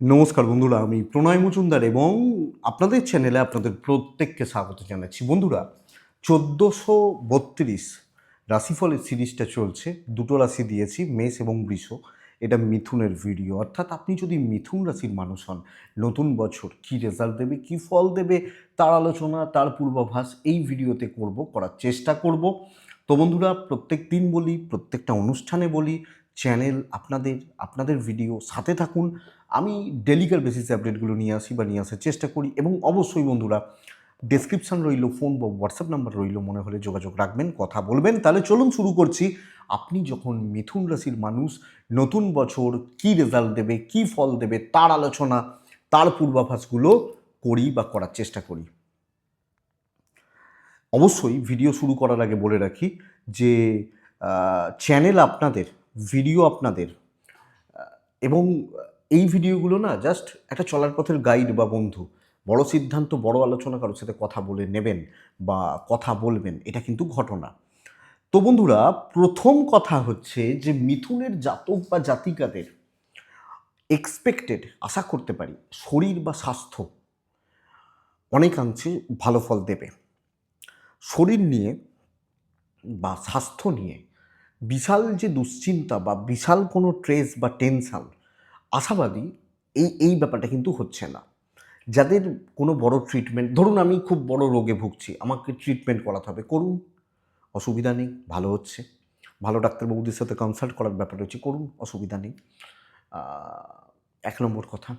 নমস্কার বন্ধুরা, আমি প্রণয় মজুমদার এবং আপনাদের চ্যানেলে আপনাদের প্রত্যেককে স্বাগত জানাচ্ছি। বন্ধুরা, চোদ্দোশো বত্রিশ রাশিফলের সিরিজটা চলছে। দুটো রাশি দিয়েছি, মেষ এবং বৃষ। এটা মিথুনের ভিডিও অর্থাৎ আপনি যদি মিথুন রাশির মানুষ হন, নতুন বছর কি রেজাল্ট দেবে, কি ফল দেবে, তার আলোচনা, তার পূর্বাভাস, এই ভিডিওতে করব, করার চেষ্টা করব। তো বন্ধুরা, প্রত্যেক দিন বলি, প্রত্যেকটা অনুষ্ঠানে বলি চ্যানেল আপনাদের আপনাদের ভিডিও সাথে থাকুন। আমি ডেলিকার বেসিসে আপডেটগুলো নিয়ে আসি বা নিয়ে আসার চেষ্টা করি এবং অবশ্যই বন্ধুরা ডেসক্রিপশন রইল ফোন বা হোয়াটসঅ্যাপ নাম্বার রইল, মনে হলে যোগাযোগ রাখবেন, কথা বলবেন। তাহলে চলুন শুরু করছি। আপনি যখন মিথুন রাশির মানুষ, নতুন বছর কি রেজাল্ট দেবে, কি ফল দেবে, তার আলোচনা, তার পূর্বাভাসগুলো করি বা করার চেষ্টা করি। অবশ্যই ভিডিও শুরু করার আগে বলে রাখি যে চ্যানেল আপনাদের ভিডিও আপনাদের এবং এই ভিডিওগুলো না জাস্ট একটা চলার পথের গাইড বা বন্ধু। বড় সিদ্ধান্ত, বড় আলোচনা কারোর সাথে কথা বলে নেবেন বা কথা বলবেন, এটা কিন্তু ঘটনা। তো বন্ধুরা, প্রথম কথা হচ্ছে যে মিথুনের জাতক বা জাতিকাদের এক্সপেক্টেড আশা করতে পারি, শরীর বা স্বাস্থ্য অনেকাংশে ভালো ফল দেবে। শরীর নিয়ে বা স্বাস্থ্য নিয়ে বিশাল যে দুশ্চিন্তা বা বিশাল কোনো ট্রেস বা টেনশন আশাবাদী এই এই ব্যাপারটা কিন্তু হচ্ছে না। যাদের কোনো বড় ট্রিটমেন্ট ধরুন আমি খুব বড় রোগে ভুগছি, আমাকে ট্রিটমেন্ট করাতে হবে, করুন। অসুবিধা নেই, ভালো হচ্ছে। ভালো ডাক্তারবাবুদের সাথে কনসাল্ট করার ব্যাপার রয়েছে, করুন, অসুবিধা নেই। এক নম্বর কথা,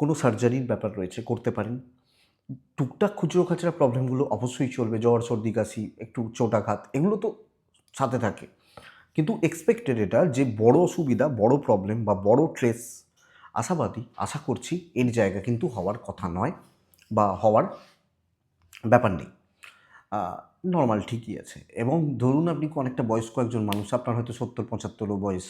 কোনো সার্জারির ব্যাপার রয়েছে, করতে পারেন। টুকটাক খুচরো খাচরা প্রবলেমগুলো অবশ্যই চলবে, জ্বর, সর্দি, কাশি, একটু চোটাঘাত এগুলো তো সাথে থাকে। কিন্তু এক্সপেক্টেড এটা যে বড় অসুবিধা, বড় প্রবলেম বা বড় ট্রেস আশাবাদী আশা করছি এর জায়গা কিন্তু হওয়ার কথা নয় বা হওয়ার ব্যাপার নেই। নর্মাল ঠিকই আছে। এবং ধরুন আপনি অনেকটা বয়স্ক একজন মানুষ, আপনার হয়তো সত্তর পঁচাত্তরও বয়স।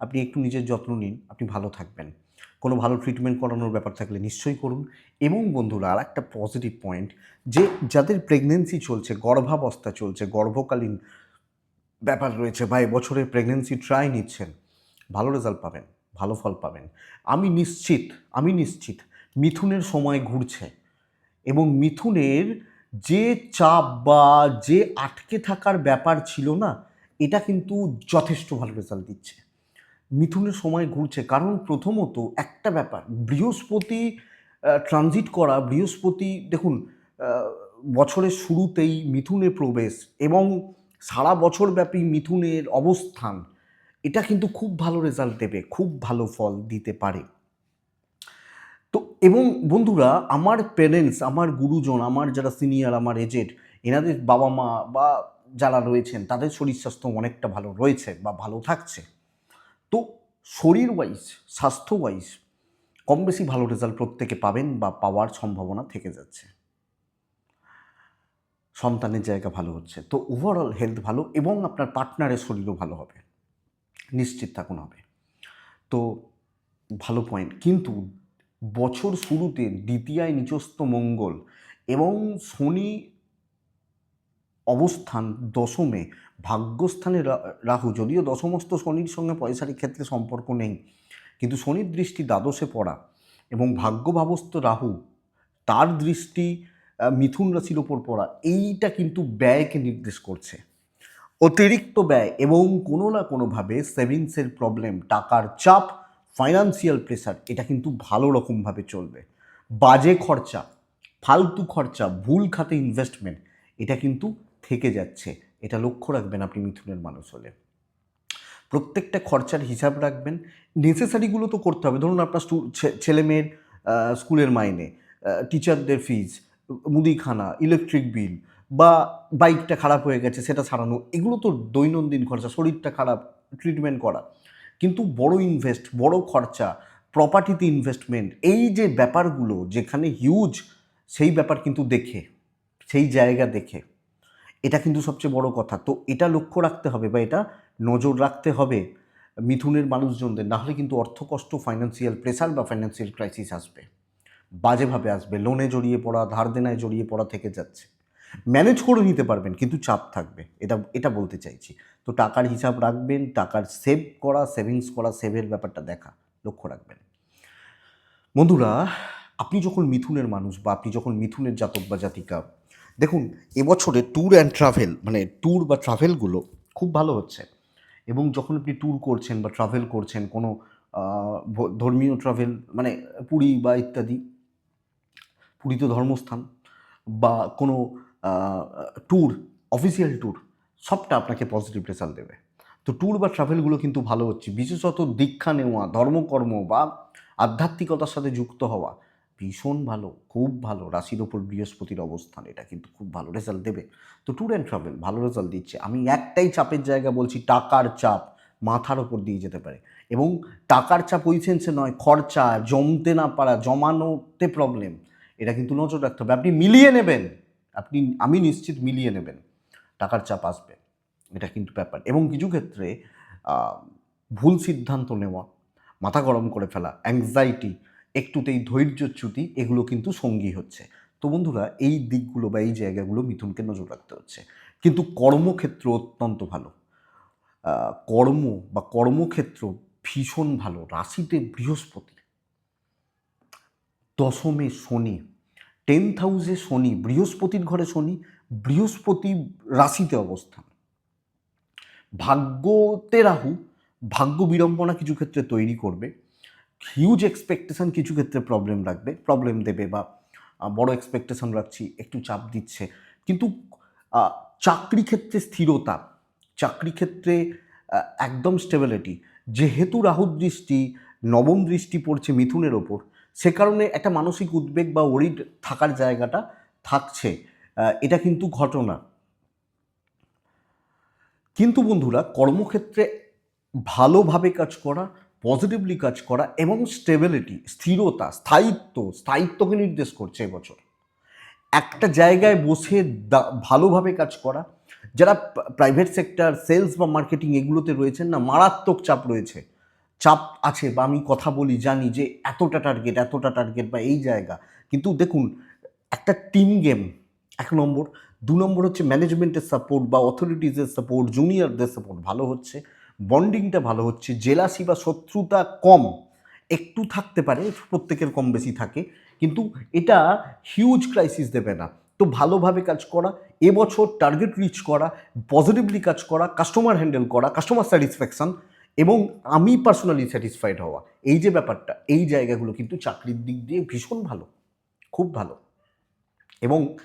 আপনি একটু নিজের যত্ন নিন, আপনি ভালো থাকবেন। কোনো ভালো ট্রিটমেন্ট করানোর ব্যাপার থাকলে নিশ্চয়ই করুন। এবং বন্ধুরা আর একটা পজিটিভ পয়েন্ট যে যাদের প্রেগনেন্সি চলছে, গর্ভাবস্থা চলছে, গর্ভকালীন ব্যাপার রয়েছে বা বছরের প্রেগনেন্সি ট্রাই নিচ্ছেন, ভালো রেজাল্ট পাবেন, ভালো ফল পাবেন। আমি নিশ্চিত আমি নিশ্চিত, মিথুনের সময় ঘুরছে এবং মিথুনের যে চাপ বা যে আটকে থাকার ব্যাপার ছিল না, এটা কিন্তু যথেষ্ট ভালো রেজাল্ট দিচ্ছে। মিথুনের সময় ঘুরছে কারণ প্রথমত একটা ব্যাপার, বৃহস্পতি ট্রানজিট করা, বৃহস্পতি, দেখুন বছরের শুরুতেই মিথুনে প্রবেশ এবং সারা বছরব্যাপী মিথুনের অবস্থান, এটা কিন্তু খুব ভালো রেজাল্ট দেবে, খুব ভালো ফল দিতে পারে। তো এবং বন্ধুরা, আমার প্যারেন্টস আমার গুরুজন, আমার যারা সিনিয়র আমার এজেড এনাদের বাবা মা বা যারা রয়েছেন, তাদের শরীর স্বাস্থ্য অনেকটা ভালো রয়েছে বা ভালো থাকছে। তো শরীর ওয়াইজ স্বাস্থ্য ওয়াইজ কম বেশি ভালো রেজাল্ট প্রত্যেকে পাবেন বা পাওয়ার সম্ভাবনা থেকে যাচ্ছে। সন্তানের জায়গা ভালো হচ্ছে। তো ওভারঅল হেলথ ভালো এবং আপনার পার্টনারের শরীরও ভালো হবে। নিশ্চিত থাকুন হবে। তো ভালো পয়েন্ট কিন্তু বছর শুরুতে দ্বিতীয়ায় নিচস্থ মঙ্গল এবং শনি অবস্থান দশমে ভাগ্যস্থানে রাহু, যদিও দশমস্ত শনির সঙ্গে পয়সার ক্ষেত্রে সম্পর্ক নেই, কিন্তু শনির দৃষ্টি দ্বাদশে পড়া এবং ভাগ্যভাবস্থ রাহু, তার দৃষ্টি মিথুন রাশির ওপর পড়া, এইটা কিন্তু ব্যয়কে নির্দেশ করছে। অতিরিক্ত ব্যয় এবং কোনো না কোনোভাবে সেভিংসের প্রবলেম টাকার চাপ ফাইনান্সিয়াল প্রেসার এটা কিন্তু ভালো রকমভাবে চলবে। বাজে খরচা, ফালতু খরচা, ভুল খাতে ইনভেস্টমেন্ট এটা কিন্তু থেকে যাচ্ছে। এটা লক্ষ্য রাখবেন আপনি মিথুনের মানুষ হলে। প্রত্যেকটা খরচার হিসাব রাখবেন। নেসেসারিগুলো তো করতে হবে। ধরুন আপনার ছেলে মেয়ের স্কুলের মাইনে টিচারদের ফিজ মুদিখানা ইলেকট্রিক বিল বা বাইকটা খারাপ হয়ে গেছে, সেটা সারানো এগুলো তো দৈনন্দিন খরচা, শরীরটা খারাপ ট্রিটমেন্ট করা। কিন্তু বড় ইনভেস্ট বড় খরচা প্রপার্টিতে ইনভেস্টমেন্ট এই যে ব্যাপারগুলো, যেখানে হিউজ সেই ব্যাপার কিন্তু দেখে, সেই জায়গা দেখে, এটা কিন্তু সবচেয়ে বড় কথা। তো এটা লক্ষ্য রাখতে হবে বা এটা নজর রাখতে হবে মিথুনের মানুষজনদের, নাহলে কিন্তু অর্থকষ্ট ফাইন্যান্সিয়াল প্রেসার বা ফাইন্যান্সিয়াল ক্রাইসিস আসবে। বাজেভাবে আসবে লোনে জড়িয়ে পড়া, ধার দেনায় জড়িয়ে পড়া থেকে যাচ্ছে। ম্যানেজ করে নিতে পারবেন, কিন্তু চাপ থাকবে। এটা এটা বলতে চাইছি। তো টাকার হিসাব রাখবেন, টাকার সেভ করা সেভিংস করা সেভের ব্যাপারটা দেখা, লক্ষ্য রাখবেন। বন্ধুরা, আপনি যখন মিথুনের মানুষ বা আপনি যখন মিথুনের জাতক বা জাতিকা, দেখুন, এবছরে ট্যুর অ্যান্ড ট্রাভেল মানে ট্যুর বা ট্রাভেলগুলো খুব ভালো হচ্ছে। এবং যখন আপনি ট্যুর করছেন বা ট্রাভেল করছেন, কোনো ধর্মীয় ট্রাভেল মানে পুরী বা ইত্যাদি পুরী ধর্মস্থান বা কোনো ট্যুর অফিসিয়াল ট্যুর সবটা আপনাকে পজিটিভ রেজাল্ট দেবে। তো ট্যুর বা ট্রাভেলগুলো কিন্তু ভালো হচ্ছে। বিশেষত দীক্ষা নেওয়া, ধর্মকর্ম বা আধ্যাত্মিকতার সাথে যুক্ত হওয়া, ভীষণ ভালো, খুব ভালো। রাশির ওপর বৃহস্পতির অবস্থান, এটা কিন্তু খুব ভালো রেজাল্ট দেবে। তো ট্যুর অ্যান্ড ট্রাভেল ভালো রেজাল্ট দিচ্ছে। আমি একটাই চাপের জায়গা বলছি, টাকার চাপ মাথার ওপর দিয়ে যেতে পারে। এবং টাকার চাপ ওই সেন্সে নয়, খরচা, জমতে না পারা, জমানোতে প্রবলেম এটা কিন্তু নজর রাখতে হবে। আপনি মিলিয়ে নেবেন। আপনি, আমি নিশ্চিত মিলিয়ে নেবেন। টাকার চাপ আসবে। এটা কিন্তু ব্যাপার। এবং কিছু ক্ষেত্রে ভুল সিদ্ধান্ত নেওয়া, মাথা গরম করে ফেলা অ্যাংজাইটি একটুতেই ধৈর্যচ্যুতি এগুলো কিন্তু সঙ্গী হচ্ছে। তো বন্ধুরা, এই দিকগুলো বা এই জায়গাগুলো মিথুনকে নজর রাখতে হচ্ছে। কিন্তু কর্মক্ষেত্র অত্যন্ত ভালো। কর্ম বা কর্মক্ষেত্র ভীষণ ভালো। রাশিতে বৃহস্পতি দশমে শনি টেন্থ হাউসে শনি, বৃহস্পতির ঘরে শনি, বৃহস্পতি রাশিতে অবস্থান। ভাগ্যতে রাহু, ভাগ্য বিড়ম্বনা কিছু ক্ষেত্রে তৈরি করবে হিউজ এক্সপেকটেশন কিছু ক্ষেত্রে প্রবলেম রাখবে প্রবলেম দেবে বা বড় এক্সপেকটেশন রাখছি, একটু চাপ দিচ্ছে। কিন্তু চাকরি ক্ষেত্রে স্থিরতা, চাকরি ক্ষেত্রে একদম স্টেবিলিটি যেহেতু রাহুর দৃষ্টি, নবম দৃষ্টি পড়ছে মিথুনের ওপর সে কারণে একটা মানসিক উদ্বেগ বা ওরিড থাকার জায়গাটা থাকছে। এটা কিন্তু ঘটনা। কিন্তু বন্ধুরা, কর্মক্ষেত্রে ভালোভাবে কাজ করা পজিটিভলি কাজ করা এবং স্টেবিলিটি স্থিরতা, স্থায়িত্ব, স্থায়িত্বকে নির্দেশ করছে এবছর। একটা জায়গায় বসে ভালোভাবে কাজ করা, যারা প্রাইভেট সেক্টর সেলস বা মার্কেটিং এগুলোতে রয়েছেন না, মারাত্মক চাপ রয়েছে। চাপ আছে বা আমি কথা বলি, জানি যে এতটা টার্গেট এতটা টার্গেট বা এই জায়গা। কিন্তু দেখুন, একটা টিম গেম এক নম্বর। দু নম্বর হচ্ছে ম্যানেজমেন্টের সাপোর্ট বা অথরিটিজের সাপোর্ট জুনিয়রদের সাপোর্ট ভালো হচ্ছে। বন্ডিংটা ভালো হচ্ছে। জেলাসি বা শত্রুতা কম। একটু থাকতে পারে, প্রত্যেকের কম বেশি থাকে। কিন্তু এটা হিউজ ক্রাইসিস দেবে না। তো ভালোভাবে কাজ করা, এবছর টার্গেট রিচ করা পজিটিভলি কাজ করা কাস্টমার হ্যান্ডেল করা কাস্টমার স্যাটিসফ্যাকশন এবং আমি পার্সোনালি স্যাটিসফাইড হওয়া। এই যে ব্যাপারটা, এই জায়গাগুলো কিন্তু চাকরির দিক দিয়ে ভীষণ ভালো, খুব ভালো। এবং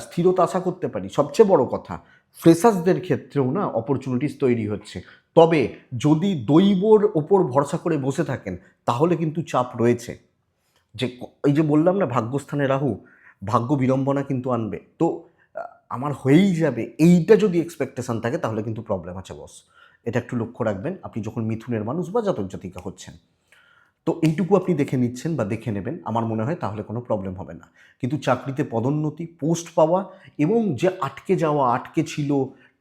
স্থিরতা আশা করতে পারি। সবচেয়ে বড় কথা ফ্রেশার্সদের ক্ষেত্রেও না অপরচুনিটিস তৈরি হচ্ছে। তবে যদি দৈবর ওপর ভরসা করে বসে থাকেন, তাহলে কিন্তু চাপ রয়েছে। যে এই যে বললাম না ভাগ্যস্থানে রাহু, ভাগ্য বিড়ম্বনা কিন্তু আনবে। তো আমার হয়েই যাবে। এইটা যদি এক্সপেকটেশন থাকে, তাহলে কিন্তু প্রবলেম আছে বস এটা একটু লক্ষ্য রাখবেন, আপনি যখন মিথুনের মানুষ বা জাতক জাতিকা হচ্ছেন, তো এইটুকু আপনি দেখে নিচ্ছেন বা দেখে নেবেন, আমার মনে হয় তাহলে কোনো প্রবলেম হবে না। কিন্তু চাকরিতে পদোন্নতি, পোস্ট পাওয়া এবং যে আটকে যাওয়া, আটকে ছিল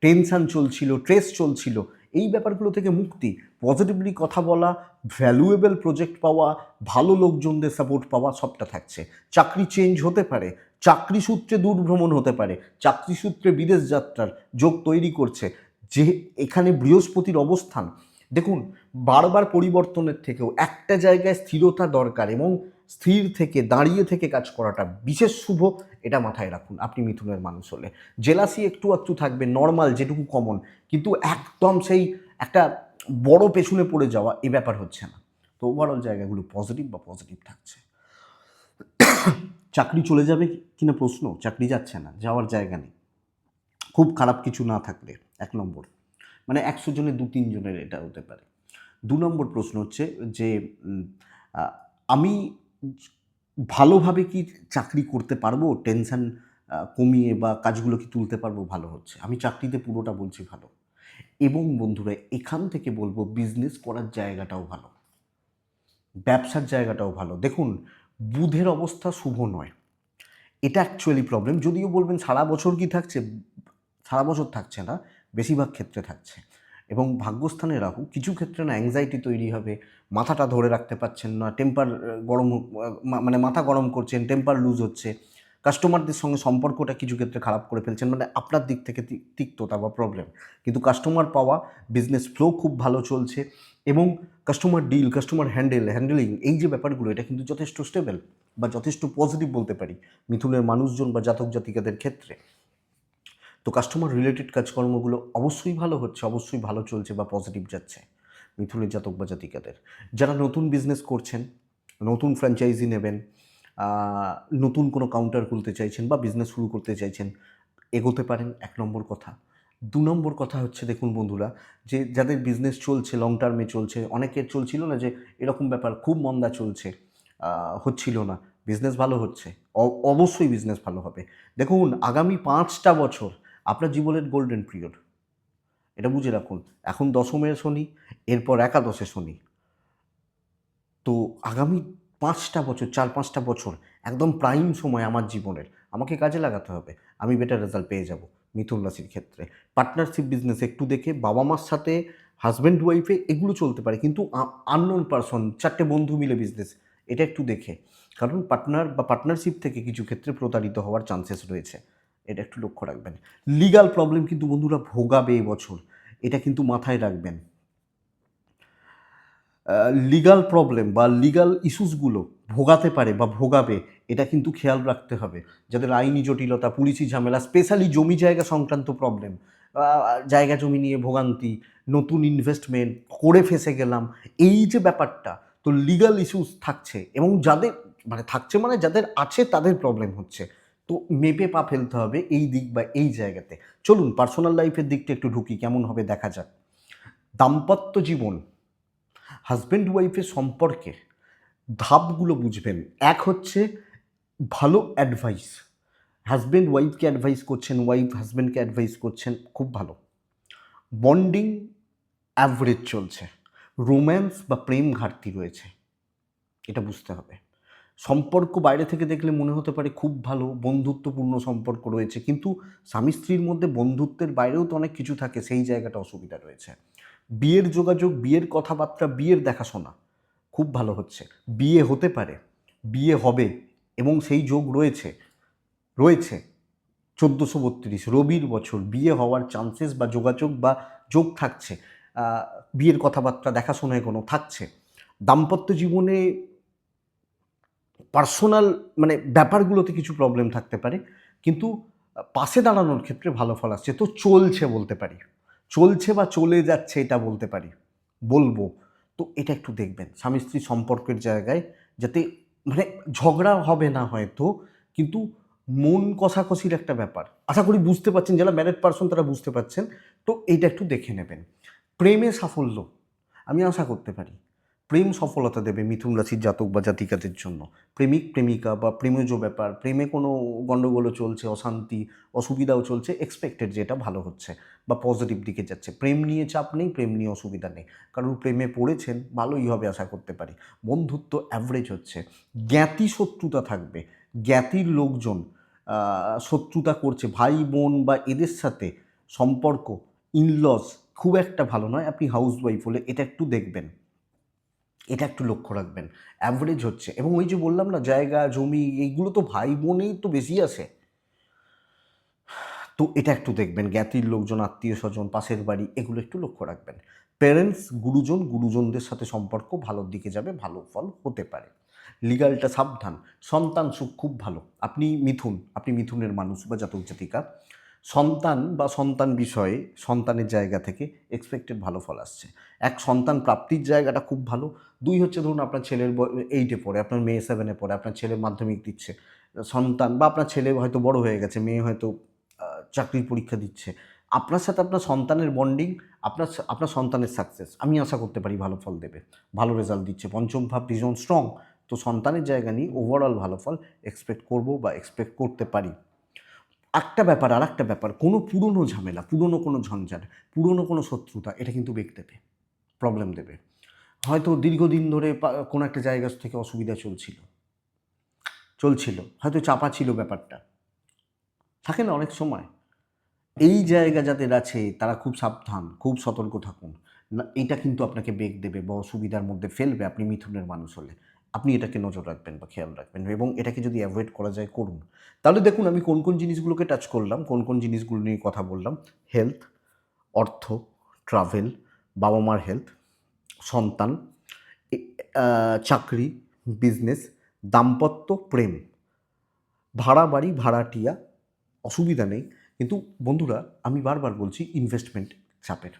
টেনশন চলছিল ট্রেস চলছিল, এই ব্যাপারগুলো থেকে মুক্তি পজিটিভলি কথা বলা ভ্যালুয়েবল প্রজেক্ট পাওয়া, ভালো লোকজনদের সাপোর্ট পাওয়া, সবটা থাকছে। চাকরি চেঞ্জ হতে পারে, চাকরি সূত্রে দূর ভ্রমণ হতে পারে, চাকরি সূত্রে বিদেশ যাত্রার যোগ তৈরি করছে যে এখানে বৃহস্পতির অবস্থান, দেখুন, বারবার পরিবর্তনের থেকেও একটা জায়গায় স্থিরতা দরকার এবং স্থির থেকে দাঁড়িয়ে থেকে কাজ করাটা বিশেষ শুভ, এটা মাথায় রাখুন, আপনি মিথুনের মানুষ হলে। জেলাসি একটু একটু থাকবে, নর্মাল, যেটুকু কমন কিন্তু একদম সেই একটা বড় পেছনে পড়ে যাওয়া, এ ব্যাপার হচ্ছে না। তো ওভারঅল জায়গাগুলো পজিটিভ বা পজিটিভ থাকছে। চাকরি চলে যাবে কিনা প্রশ্ন? চাকরি যাচ্ছে না, যাওয়ার জায়গা নেই। খুব খারাপ কিছু না থাকলে। এক নম্বর। মানে একশো জনের দু তিনজনের এটা হতে পারে। দু নম্বর প্রশ্ন হচ্ছে যে আমি ভালোভাবে কি চাকরি করতে পারব? টেনশন কমিয়ে বা কাজগুলো কি তুলতে পারব? ভালো হচ্ছে। আমি চাকরিতে পুরোটা বলছি ভালো। এবং বন্ধুরা, এখান থেকে বলব বিজনেস করার জায়গাটাও ভালো। ব্যবসার জায়গাটাও ভালো। দেখুন, বুধের অবস্থা শুভ নয়। এটা অ্যাকচুয়ালি প্রবলেম যদিও বলবেন সারা বছর কি থাকছে? সারা বছর থাকছে না। বেশিরভাগ ক্ষেত্রে থাকছে। এবং ভাগ্যস্থানে রাহু, কিছু ক্ষেত্রে না অ্যাংজাইটি তৈরি হবে, মাথাটা ধরে রাখতে পারছেন না টেম্পার গরম মানে মাথা গরম করছেন টেম্পার লুজ হচ্ছে কাস্টমারদের সঙ্গে সম্পর্কটা কিছু ক্ষেত্রে খারাপ করে ফেলছেন মানে আপনার দিক থেকে তিক্ততা বা প্রবলেম কিন্তু কাস্টমার পাওয়া বিজনেস ফ্লো খুব ভালো চলছে এবং customer deal customer handle handling এই যে ব্যাপারগুলো, এটা কিন্তু যথেষ্ট স্টেবল বা যথেষ্ট পজিটিভ বলতে পারি, মিথুনের মানুষজন বা জাতক জাতিকাদের ক্ষেত্রে। তো কাস্টমার রিলেটেড কাজকর্মগুলো অবশ্যই ভালো হচ্ছে, অবশ্যই ভালো চলছে বা পজিটিভ যাচ্ছে মিথুনের জাতক বা জাতিকাদের। যারা নতুন বিজনেস করছেন, নতুন ফ্র্যাঞ্চাইজি নেবেন নতুন কোনো কাউন্টার খুলতে চাইছেন বা বিজনেস শুরু করতে চাইছেন, এগোতে পারেন, এক নম্বর কথা। দু নম্বর কথা হচ্ছে দেখুন বন্ধুরা, যে যাদের বিজনেস চলছে লং টার্মে চলছে অনেকের চলছিল না যে এরকম ব্যাপার খুব মন্দা চলছে হচ্ছিল না। বিজনেস ভালো হচ্ছে অবশ্যই বিজনেস ভালো হবে। দেখুন, আগামী পাঁচটা বছর আপনার জীবনের গোল্ডেন পিরিয়ড এটা বুঝে রাখুন, এখন দশমের শনি, এরপর একাদশে শনি। তো আগামী পাঁচটা বছর, চার পাঁচটা বছর একদম প্রাইম সময় আমার জীবনের, আমাকে কাজে লাগাতে হবে, আমি বেটার রেজাল্ট পেয়ে যাব মিথুন রাশির ক্ষেত্রে। পার্টনারশিপ বিজনেস একটু দেখে বাবা মার সাথে হাজব্যান্ড ওয়াইফে এগুলো চলতে পারে, কিন্তু আননোন পারসন চারটে বন্ধু মিলে বিজনেস এটা একটু দেখে। কারণ পার্টনার বা পার্টনারশিপ থেকে কিছু ক্ষেত্রে প্রতারিত হওয়ার চান্সেস রয়েছে। এটা একটু লক্ষ্য রাখবেন। লিগাল প্রবলেম কিন্তু বন্ধুরা ভোগাবে এবছর এটা কিন্তু মাথায় রাখবেন। লিগাল প্রবলেম বা লিগাল ইস্যুসগুলো ভোগাতে পারে বা ভোগাবে, এটা কিন্তু খেয়াল রাখতে হবে। যাদের আইনি জটিলতা, পুলিশি ঝামেলা স্পেশালি জমি জায়গা সংক্রান্ত প্রবলেম জায়গা জমি নিয়ে ভোগান্তি, নতুন ইনভেস্টমেন্ট করে ফেসে গেলাম, এই যে ব্যাপারটা, তো লিগাল ইস্যুস থাকছে এবং যাদের মানে থাকছে মানে যাদের আছে তাদের প্রবলেম হচ্ছে। তো মেপে পা ফেলতে হবে এই দিক বা এই জায়গাতে। চলুন পার্সোনাল লাইফের দিকটা একটু ঢুকি, কেমন হবে দেখা যাক। দাম্পত্য জীবন হাজব্যান্ড ওয়াইফের সম্পর্কে ধাপগুলো বুঝবেন। এক হচ্ছে ভালো অ্যাডভাইস হাজব্যান্ড ওয়াইফকে অ্যাডভাইস করছেন ওয়াইফ হাজব্যান্ডকে অ্যাডভাইস করছেন, খুব ভালো। বন্ডিং অ্যাভারেজ চলছে রোম্যান্স বা প্রেম ঘাটতি রয়েছে, এটা বুঝতে হবে। সম্পর্ক বাইরে থেকে দেখলে মনে হতে পারে খুব ভালো, বন্ধুত্বপূর্ণ সম্পর্ক রয়েছে। কিন্তু স্বামী স্ত্রীর মধ্যে বন্ধুত্বের বাইরেও তো অনেক কিছু থাকে, সেই জায়গাটা অসুবিধা রয়েছে। বিয়ের যোগাযোগ, বিয়ের কথাবার্তা, বিয়ের দেখাশোনা খুব ভালো হচ্ছে। বিয়ে হতে পারে, বিয়ে হবে এবং সেই যোগ রয়েছে রয়েছে। চোদ্দোশো বত্রিশ, রবির বছর, বিয়ে হওয়ার চান্সেস বা যোগাযোগ বা যোগ থাকছে। বিয়ের কথাবার্তা, দেখাশোনায় কোনো থাকছে। দাম্পত্য জীবনে পার্সোনাল মানে ব্যাপারগুলোতে কিছু প্রবলেম থাকতে পারে, কিন্তু পাশে দাঁড়ানোর ক্ষেত্রে ভালো ফল আসছে। তো চলছে বলতে পারি। চলছে বা চলে যাচ্ছে এটা বলতে পারি। বলব। তো এটা একটু দেখবেন। স্বামী স্ত্রী সম্পর্কের জায়গায় যাতে মানে ঝগড়া হবে না হয়তো, কিন্তু মন কষাকষির একটা ব্যাপার। আশা করি বুঝতে পারছেন, যারা ম্যারেড পার্সন তারা বুঝতে পারছেন। তো এইটা একটু দেখে নেবেন। প্রেমে সাফল্য। আমি আশা করতে পারি। প্রেম সফলতা দেবে মিথুন রাশির জাতক বা জাতিকাদের জন্য। প্রেমিক, প্রেমিকা বা প্রেমজ ব্যাপার, প্রেমে কোনো গণ্ডগোলও চলছে, অশান্তি, অসুবিধাও চলছে এক্সপেক্টেড যেটা ভালো হচ্ছে বা পজিটিভ দিকে যাচ্ছে। প্রেম নিয়ে চাপ নেই, প্রেম নিয়ে অসুবিধা নেই। কারণ প্রেমে পড়েছেন, ভালোই হবে আশা করতে পারি। বন্ধুত্ব অ্যাভারেজ হচ্ছে। জ্ঞাতি শত্রুতা থাকবে। জ্ঞাতির লোকজন শত্রুতা করছে। ভাই, বোন বা এদের সাথে সম্পর্ক ইনলস খুব একটা ভালো নয়। আপনি হাউস ওয়াইফ হলে এটা একটু দেখবেন। এটা একটু লক্ষ্য রাখবেন। অ্যাভারেজ হচ্ছে। এবং ওই যে বললাম না, জায়গা, জমি, এইগুলো তো ভাই বোনেই তো বেশি আছে। তো এটা একটু দেখবেন, জ্ঞাতির লোকজন, আত্মীয় স্বজন, পাশের বাড়ি, এগুলো একটু লক্ষ্য রাখবেন। প্যারেন্টস গুরুজন, গুরুজনদের সাথে সম্পর্ক ভালোর দিকে যাবে, ভালো ফল হতে পারে। লিগালটা সাবধান। সন্তান সুখ খুব ভালো। আপনি মিথুন, আপনি মিথুনের মানুষ বা জাতক জাতিকা সন্তান বা সন্তান বিষয়ে সন্তানের জায়গা থেকে এক্সপেক্টেড ভালো ফল আসছে। এক, সন্তান প্রাপ্তির জায়গাটা খুব ভালো। দুই হচ্ছে ধরুন আপনার ছেলের এইটে পড়ে, আপনার মেয়ে সেভেনে পড়ে, আপনার ছেলে মাধ্যমিক দিচ্ছে। সন্তান বা আপনার ছেলে হয়তো বড় হয়ে গেছে, মেয়ে হয়তো চাকরির পরীক্ষা দিচ্ছে। আপনার সাথে আপনার সন্তানের বন্ডিং আপনার আপনার সন্তানের সাকসেস আমি আশা করতে পারি ভালো ফল দেবে। ভালো রেজাল্ট দিচ্ছে। পঞ্চম ভাব ভীষণ স্ট্রং তো সন্তানের জায়গা নিয়ে ওভারঅল ভালো ফল এক্সপেক্ট করব বা এক্সপেক্ট করতে পারি। একটা ব্যাপার আর একটা ব্যাপার, কোনো পুরনো ঝামেলা, পুরনো কোনো ঝঞ্ঝাট, পুরনো কোনো শত্রুতা, এটা কিন্তু বেগ দেবে প্রবলেম দেবে। হয়তো দীর্ঘদিন ধরে কোনো একটা জায়গা থেকে অসুবিধা চলছিল চলছিল, হয়তো চাপা ছিল ব্যাপারটা। থাকে না অনেক সময়, এই জায়গা যাদের আছে, তারা খুব সাবধান, খুব সতর্ক থাকুন। না, এটা কিন্তু আপনাকে বেগ দেবে বা অসুবিধার মধ্যে ফেলবে, আপনি মিথুনের মানুষ হলে। আপনি এটাকে নজর রাখবেন বা খেয়াল রাখবেন এবং এটাকে যদি অ্যাভয়েড করা যায়, করুন। তাহলে দেখুন, আমি কোন কোন জিনিসগুলোকে টাচ করলাম, কোন কোন জিনিসগুলো নিয়ে কথা বললাম হেলথ অর্থ ট্রাভেল বাবা মার হেলথ সন্তান চাকরি বিজনেস দাম্পত্য, প্রেম। ভাড়া বাড়ি, ভাড়াটিয়া, অসুবিধা নেই। কিন্তু বন্ধুরা, আমি বারবার বলছি ইনভেস্টমেন্ট চাপের।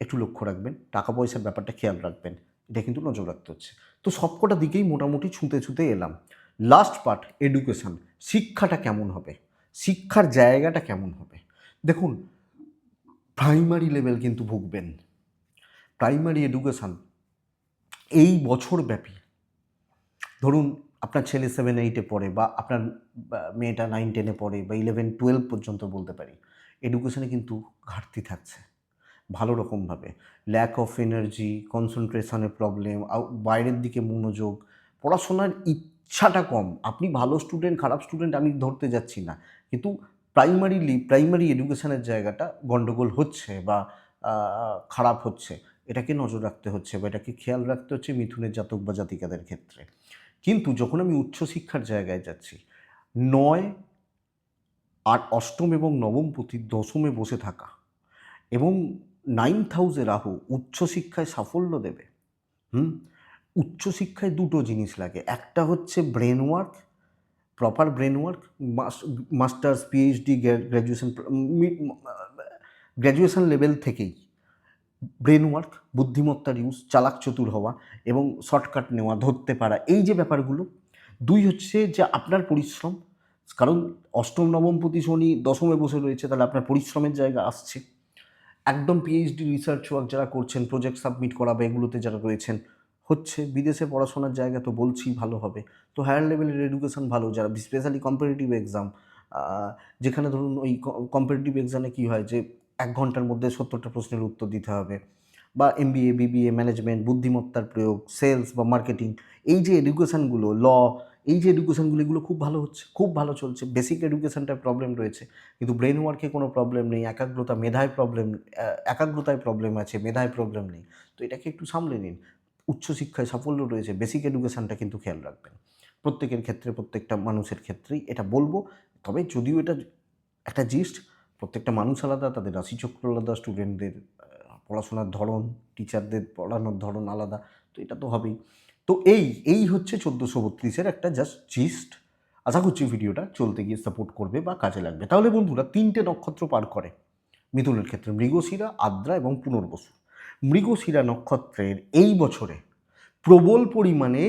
একটু লক্ষ্য রাখবেন টাকা পয়সার ব্যাপারটা খেয়াল রাখবেন। এটা কিন্তু নজর রাখতে হচ্ছে। তো সবকটা দিকেই মোটামুটি ছুঁতে ছুঁতে এলাম। লাস্ট পার্ট এডুকেশান শিক্ষাটা কেমন হবে? শিক্ষার জায়গাটা কেমন হবে? দেখুন প্রাইমারি লেভেল কিন্তু ভুগবেন। প্রাইমারি এডুকেশান এই বছর ব্যাপী ধরুন আপনার ছেলে সেভেন এইটে পড়ে বা আপনার মেয়েটা নাইন টেনে পড়ে বা ইলেভেন টুয়েলভ পর্যন্ত বলতে পারি এডুকেশনে কিন্তু ঘাটতি থাকছে। ভালো রকমভাবে। ল্যাক অফ এনার্জি কনসেন্ট্রেশনের প্রবলেম বাইরের দিকে মনোযোগ, পড়াশোনার ইচ্ছাটা কম। আপনি ভালো স্টুডেন্ট খারাপ স্টুডেন্ট আমি ধরতে যাচ্ছি না। কিন্তু প্রাইমারিলি প্রাইমারি এডুকেশনের জায়গাটা গণ্ডগোল হচ্ছে বা খারাপ হচ্ছে। এটাকে নজর রাখতে হচ্ছে বা এটাকে খেয়াল রাখতে হচ্ছে মিথুনের জাতক বা জাতিকাদের ক্ষেত্রে। কিন্তু যখন আমি উচ্চশিক্ষার জায়গায় যাচ্ছি, নয় আর অষ্টম এবং নবম প্রতি দশমে বসে থাকা এবং নাইন্থ হাউসে রাহু উচ্চশিক্ষায় সাফল্য দেবে। হুম? উচ্চশিক্ষায় দুটো জিনিস লাগে। একটা হচ্ছে brain work, proper brain work masters, PhD graduation graduation level থেকেই ব্রেন ওয়ার্ক, বুদ্ধিমত্তার ইউজ, চালাক চতুর হওয়া এবং শর্টকাট নেওয়া, ধরতে পারা, এই যে ব্যাপারগুলো। দুই হচ্ছে যে আপনার পরিশ্রম, কারণ অষ্টম, নবম প্রতি শনি দশমে বসে রয়েছে, তাহলে আপনার পরিশ্রমের জায়গা আসছে। একদম পিএইচডি রিসার্চ ওয়ার্ক যারা করছেন প্রজেক্ট সাবমিট করা বা এগুলোতে যারা রয়েছেন, হচ্ছে বিদেশে পড়াশোনার জায়গা তো বলছি ভালো হবে। তো হায়ার লেভেলের এডুকেশন ভালো, যারা স্পেশালি কম্পিটিটিভ এক্সাম যেখানে ধরুন ওই কম্পিটিটিভ এক্সামে কী হয় যে, এক ঘণ্টার মধ্যে সত্তরটা প্রশ্নের উত্তর দিতে হবে। বা এমবিএ বিবিএ ম্যানেজমেন্ট বুদ্ধিমত্তার প্রয়োগ সেলস বা মার্কেটিং এই যে এডুকেশানগুলো ল এই যে এডুকেশানগুলো এগুলো খুব ভালো হচ্ছে, খুব ভালো চলছে। বেসিক এডুকেশানটার প্রবলেম রয়েছে, কিন্তু ব্রেন ওয়ার্কে কোনো প্রবলেম নেই, একাগ্রতা, মেধায় প্রবলেম একাগ্রতায় প্রবলেম আছে, মেধায় প্রবলেম নেই। তো এটাকে একটু সামলে নিন। উচ্চশিক্ষায় সাফল্য রয়েছে বেসিক এডুকেশানটা কিন্তু খেয়াল রাখবেন। প্রত্যেকের ক্ষেত্রে, প্রত্যেকটা মানুষের ক্ষেত্রেই এটা বলব। তবে যদিও এটা একটা জিস্ট প্রত্যেকটা মানুষ আলাদা, তাদের রাশিচক্র আলাদা স্টুডেন্টদের পড়াশোনার ধরন টিচারদের পড়ানোর ধরন আলাদা, তো এটা তো হবেই। তো এই এই হচ্ছে চোদ্দোশো বত্রিশের একটা জাস্ট জিস্ট আশা করছি ভিডিওটা চলতে গিয়ে সাপোর্ট করবে বা কাজে লাগবে। তাহলে বন্ধুরা, তিনটে নক্ষত্র পার করে। মিথুনের ক্ষেত্রে মৃগশিরা, আদ্রা এবং পুনর্বসু মৃগশিরা নক্ষত্রের এই বছরে প্রবল পরিমাণে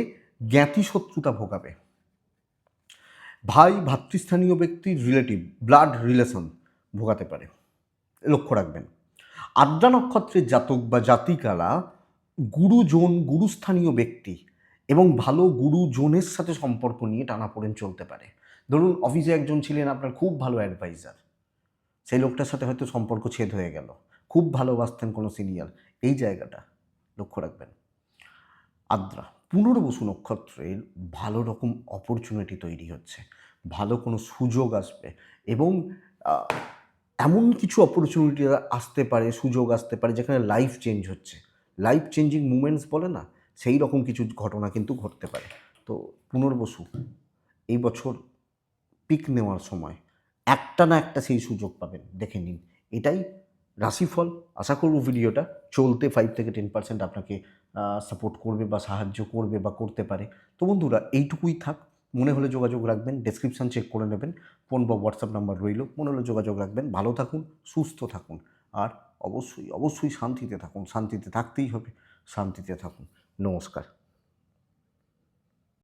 জ্ঞাতি শত্রুতা ভোগাবে। ভাই, ভাতৃস্থানীয় ব্যক্তির রিলেটিভ ব্লাড রিলেশন ভোগাতে পারে। লক্ষ্য রাখবেন, আদ্রা নক্ষত্রের জাতক বা জাতিকালা গুরুজন, গুরুস্থানীয় ব্যক্তি এবং ভালো গুরুজনের সাথে সম্পর্ক নিয়ে টানাপোড়েন চলতে পারে। ধরুন, অফিসে একজন ছিলেন আপনার খুব ভালো অ্যাডভাইজার সেই লোকটার সাথে হয়তো সম্পর্ক ছেদ হয়ে গেল। খুব ভালোবাসতেন কোনো সিনিয়র এই জায়গাটা লক্ষ্য রাখবেন। আদ্রা, পুনর্বসু নক্ষত্রের ভালো রকম অপরচুনিটি তৈরি হচ্ছে। ভালো কোনো সুযোগ আসবে এবং এমন কিছু অপরচুনিটি আসতে পারে, সুযোগ আসতে পারে যেখানে লাইফ চেঞ্জ হচ্ছে। লাইফ চেঞ্জিং মুমেন্টস বলে না সেই রকম কিছু ঘটনা কিন্তু ঘটতে পারে। তো পুনর্বসু, এই বছর পিক নেওয়ার সময় একটা না একটা সেই সুযোগ পাবেন, দেখে নিন। এটাই রাশিফল। আশা করব ভিডিওটা চলতে ফাইভ থেকে টেন পার্সেন্ট আপনাকে সাপোর্ট করবে বা সাহায্য করবে বা করতে পারে। তো বন্ধুরা, এইটুকুই থাক। মনে হলে যোগাযোগ রাখবেন ডেসক্রিপশান চেক করে নেবেন। ফোন বা হোয়াটসঅ্যাপ নাম্বার রইল। মনে হলে যোগাযোগ রাখবেন। ভালো থাকুন, সুস্থ থাকুন। আর অবশ্যই অবশ্যই শান্তিতে থাকুন। শান্তিতে থাকতেই হবে। শান্তিতে থাকুন। নমস্কার।